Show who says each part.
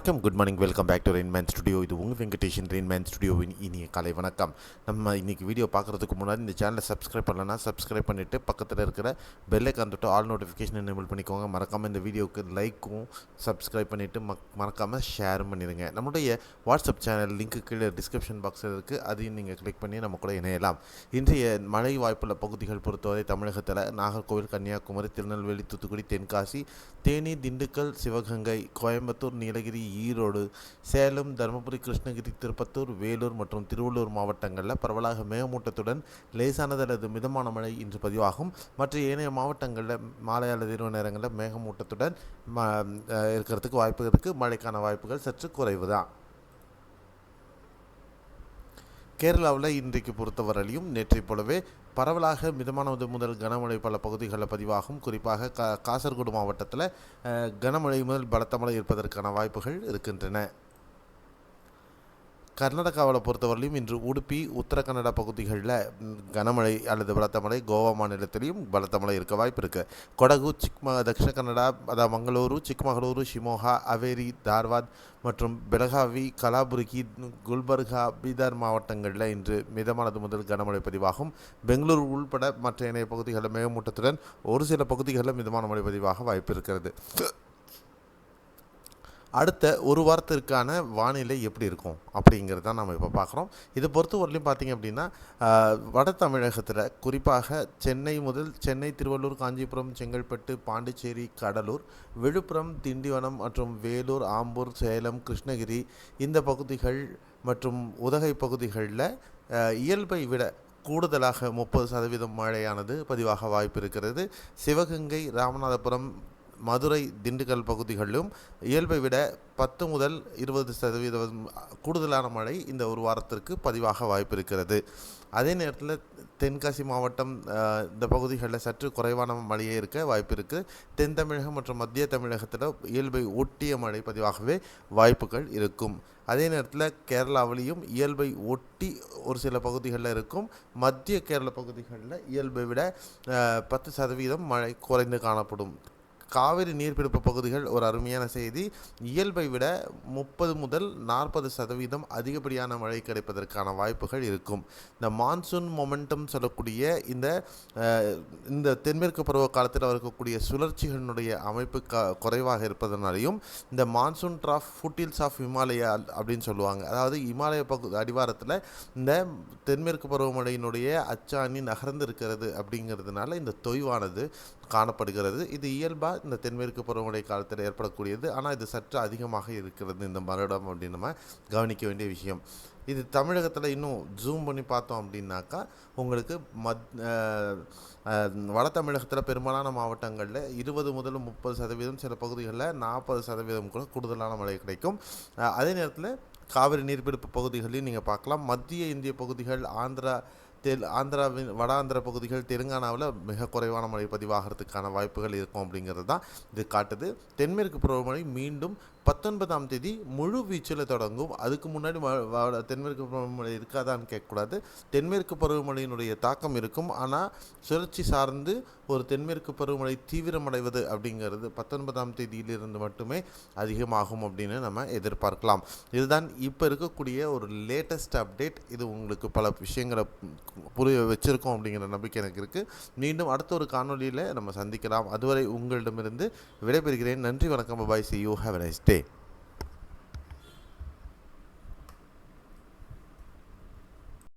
Speaker 1: Good morning welcome back to Rainman studio இது உங்கள் Venkatesan Rainman ஸ்டுடியோவின் இனிய கலை வணக்கம். நம்ம இன்றைக்கி வீடியோ பார்க்குறதுக்கு முன்னாடி இந்த சேனலை சப்ஸ்கிரைப் பண்ணலன்னா சப்ஸ்கிரைப் பண்ணிவிட்டு பக்கத்தில் இருக்கிற பெல்லைக்கான் தொட்டு ஆல் நோட்டிஃபிகேஷன் எனேபிள் பண்ணிக்கோங்க. மறக்காமல் இந்த வீடியோவுக்கு லைக்கும் சப்ஸ்கிரைப் பண்ணிவிட்டு மக் மறக்காமல் ஷேரும் பண்ணிடுங்க. நம்மளுடைய வாட்ஸ்அப் சேனல் லிங்க்கு கீழே டிஸ்கிரிப்ஷன் பாக்ஸில் இருக்குது அதையும் நீங்கள் கிளிக் பண்ணி நம்ம கூட இணையலாம். இன்றைய மழை வாய்ப்புள்ள பகுதிகள் பொறுத்தவரை தமிழகத்தில் நாகர்கோவில் கன்னியாகுமரி திருநெல்வேலி தூத்துக்குடி தென்காசி தேனி திண்டுக்கல் சிவகங்கை கோயம்புத்தூர் நீலகிரி ஈரோடு சேலம் தருமபுரி கிருஷ்ணகிரி திருப்பத்தூர் வேலூர் மற்றும் திருவள்ளூர் மாவட்டங்களில் பரவலாக மேகமூட்டத்துடன் லேசானது அல்லது மிதமான மழை இன்று பதிவாகும். மற்ற ஏனைய மாவட்டங்களில் மாலை அல்லது இரவு நேரங்களில் மேகமூட்டத்துடன் ம இருக்கிறதுக்கு வாய்ப்பு இருக்குது மழைக்கான வாய்ப்புகள் சற்று குறைவு தான் கேரளாவில் இன்றைக்கு பொறுத்தவரையிலும் நேற்றைப் போலவே பரவலாக மிதமானது முதல் கனமழை பல பகுதிகளில் பதிவாகும். குறிப்பாக கா காசர்கோடு மாவட்டத்தில் கனமழை முதல் பலத்த மழை இருப்பதற்கான வாய்ப்புகள் இருக்கின்றன. கர்நாடகாவில் பொறுத்தவரையிலும் இன்று உடுப்பி உத்தரகன்னடா பகுதிகளில் கனமழை அல்லது பலத்த மழை கோவா மாநிலத்திலையும் பலத்த மழை இருக்க வாய்ப்பு இருக்குது கொடகு சிக்ம தக்ஷிண கன்னடா அதாவது மங்களூரு சிக்மகளூரு ஷிமோகா அவேரி தார்வாத் மற்றும் பெலகாவி கலாபுருகி குல்பர்கா பீதார் மாவட்டங்களில் இன்று மிதமானது முதல் கனமழை பதிவாகும். பெங்களூரு உள்பட மற்ற இணைய பகுதிகளில் மேகமூட்டத்துடன் ஒரு சில பகுதிகளில் மிதமான மழை பதிவாக வாய்ப்பு இருக்கிறது. அடுத்த ஒரு வாரத்திற்கான வானிலை எப்படி இருக்கும் அப்படிங்கிறது தான் நம்ம இப்போ பார்க்குறோம். இதை பொறுத்தவரையிலும் பார்த்தீங்க அப்படின்னா வட தமிழகத்தில் குறிப்பாக சென்னை முதல் சென்னை திருவள்ளூர் காஞ்சிபுரம் செங்கல்பட்டு பாண்டிச்சேரி கடலூர் விழுப்புரம் திண்டிவனம் மற்றும் வேலூர் ஆம்பூர் சேலம் கிருஷ்ணகிரி இந்த பகுதிகள் மற்றும் உதகை பகுதிகளில் இயல்பை விட கூடுதலாக முப்பது சதவீதம் மழையானது பதிவாக வாய்ப்பு இருக்கிறது. சிவகங்கை ராமநாதபுரம் மதுரை திண்டுக்கல் பகுதிகளிலும் இயல்பை விட பத்து முதல் இருபது சதவீதம் கூடுதலான மழை இந்த ஒரு வாரத்திற்கு பதிவாக வாய்ப்பு இருக்கிறது அதே நேரத்தில் தென்காசி மாவட்டம் இந்த பகுதிகளில் சற்று குறைவான மழையே இருக்க வாய்ப்பு இருக்குது தென் தமிழகம் மற்றும் மத்திய தமிழகத்தில் இயல்பை ஒட்டிய மழை பதிவாகவே வாய்ப்புகள் இருக்கும். அதே நேரத்தில் கேரளாவிலையும் இயல்பை ஒட்டி ஒரு சில பகுதிகளில் இருக்கும். மத்திய கேரள பகுதிகளில் இயல்பை விட பத்து சதவீதம் மழை குறைந்து காணப்படும். காவிரி நீர்பிடிப்பு பகுதிகள் ஒரு அருமையான செய்தி. இயல்பை விட முப்பது முதல் நாற்பது சதவீதம் அதிகப்படியான மழை கிடைப்பதற்கான வாய்ப்புகள் இருக்கும். இந்த மான்சூன் மொமெண்டம் சொல்லக்கூடிய இந்த இந்த தென்மேற்கு பருவ காலத்தில் இருக்கக்கூடிய சுழற்சிகளினுடைய அமைப்பு க குறைவாக இருப்பதனாலையும் இந்த monsoon trough foothills of Himalaya அப்படின்னு சொல்லுவாங்க. அதாவது இமாலய பகு அடிவாரத்தில் இந்த தென்மேற்கு பருவமழையினுடைய அச்சாணி நகர்ந்து இருக்கிறது அப்படிங்கிறதுனால இந்த தொய்வானது காணப்படுகிறது. இது இயல்பாக இந்த தென்மேற்கு பருவமழை காலத்தில் ஏற்படக்கூடியது. ஆனால் இது சற்று அதிகமாக இருக்கிறது. இந்த வருடம் அப்படின்னு நம்ம கவனிக்க வேண்டிய விஷயம். இது தமிழகத்தில் இன்னும் ஜூம் பண்ணி பார்த்தோம் அப்படின்னாக்கா உங்களுக்கு மத் வட தமிழகத்தில் பெரும்பாலான மாவட்டங்களில் இருபது முதல் முப்பது சதவீதம் சில பகுதிகளில் நாற்பது சதவீதம் கூட கூடுதலான மழை கிடைக்கும். அதே நேரத்தில் காவிரி நீர்பிடிப்பு பகுதிகளையும் நீங்கள் பார்க்கலாம். மத்திய இந்திய பகுதிகள் ஆந்திரா தெல் ஆந்திராவின் வட ஆந்திர பகுதிகள் தெலுங்கானாவில் மிக குறைவான மழை பதிவாகிறதுக்கான வாய்ப்புகள் இருக்கும் அப்படிங்கிறது தான் இது காட்டுது. தென்மேற்கு பருவமழை மீண்டும் பத்தொன்பதாம் தேதி முழு வீச்சில் தொடங்கும். அதுக்கு முன்னாடி தென்மேற்கு பருவமழை இருக்காதான்னு கேட்கக்கூடாது. தென்மேற்கு பருவமழையினுடைய தாக்கம் இருக்கும். ஆனால் சுழற்சி சார்ந்து ஒரு தென்மேற்கு பருவமழை தீவிரமடைவது அப்படிங்கிறது பத்தொன்பதாம் தேதியிலிருந்து மட்டுமே அதிகமாகும் அப்படின்னு நம்ம எதிர்பார்க்கலாம். இதுதான் இப்போ இருக்கக்கூடிய ஒரு லேட்டஸ்ட் அப்டேட் இது உங்களுக்கு பல விஷயங்களை புரிய வச்சுருக்கோம் அப்படிங்கிற நம்பிக்கை எனக்கு இருக்குது மீண்டும் அடுத்த ஒரு காணொளியில் நம்ம சந்திக்கலாம். அதுவரை உங்களிடமிருந்து விடைபெறுகிறேன். நன்றி வணக்கம். Bye see you have nice day